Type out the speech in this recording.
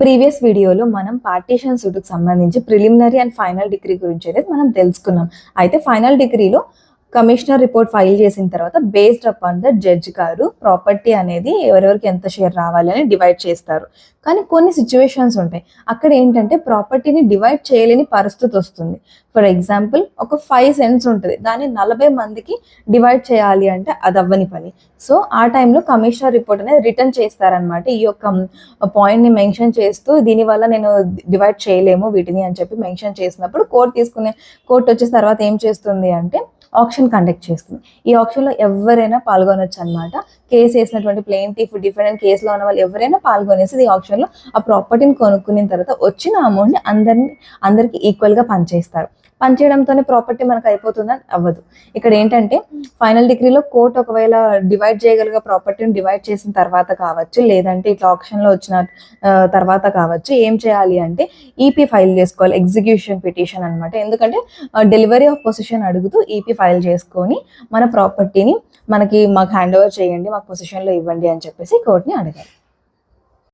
Previous వీడియోలో మనం partition సూట్కి సంబంధించి ప్రిలిమినరీ అండ్ ఫైనల్ డిగ్రీ గురించి అయితే మనం తెలుసుకున్నాం. అయితే ఫైనల్ డిగ్రీలో కమిషనర్ రిపోర్ట్ ఫైల్ చేసిన తర్వాత బేస్డ్ అపాన్ ద జడ్జ్ గారు ప్రాపర్టీ అనేది ఎవరెవరికి ఎంత షేర్ రావాలి అని డివైడ్ చేస్తారు. కానీ కొన్ని సిచ్యువేషన్స్ ఉంటాయి. అక్కడ ఏంటంటే ప్రాపర్టీని డివైడ్ చేయలేని పరిస్థితి వస్తుంది. ఫర్ ఎగ్జాంపుల్ ఒక ఫైవ్ సెంట్స్ ఉంటుంది. దాన్ని నలభై మందికి డివైడ్ చేయాలి అంటే అది అవ్వని పని. సో ఆ టైంలో కమిషనర్ రిపోర్ట్ అనేది రిటర్న్ చేస్తారనమాట ఈ యొక్క పాయింట్ని మెన్షన్ చేస్తూ దీనివల్ల నేను డివైడ్ చేయలేము వీటిని అని చెప్పి మెన్షన్ చేసినప్పుడు కోర్టు తీసుకునే కోర్టు వచ్చేసిన తర్వాత ఏం చేస్తుంది అంటే ఆప్షన్ కండక్ట్ చేస్తుంది. ఈ ఆప్షన్లో ఎవరైనా పాల్గొనొచ్చు అనమాట కేసు వేసినటువంటి ప్లేంటిఫ్ డిఫరెంట్ కేసులో ఉన్న వాళ్ళు ఎవరైనా పాల్గొనేసి ఈ ఆప్షన్లో ఆ ప్రాపర్టీని కొనుక్కున్న తర్వాత వచ్చిన అమౌంట్ని అందరిని అందరికి ఈక్వల్గా పనిచేస్తారు పనిచేయడంతోనే ప్రాపర్టీ మనకు అయిపోతుందని అవ్వదు. ఇక్కడ ఏంటంటే ఫైనల్ డిగ్రీలో కోర్ట్ ఒకవేళ డివైడ్ చేయగలిగే ప్రాపర్టీని డివైడ్ చేసిన తర్వాత కావచ్చు లేదంటే ఇట్లా ఆప్షన్లో వచ్చిన తర్వాత కావచ్చు ఏం చేయాలి అంటే ఈపీ ఫైల్ చేసుకోవాలి ఎగ్జిక్యూషన్ పిటిషన్ అనమాట ఎందుకంటే డెలివరీ ఆఫ్ పొసిషన్ అడుగుతూ ఈపీ ఫైల్ చేసుకొని మన ప్రాపర్టీని మనకి మాకు హ్యాండ్ ఓవర్ చేయండి మాకు పొసిషన్లో ఇవ్వండి అని చెప్పేసి కోర్ట్ని అడగాలి.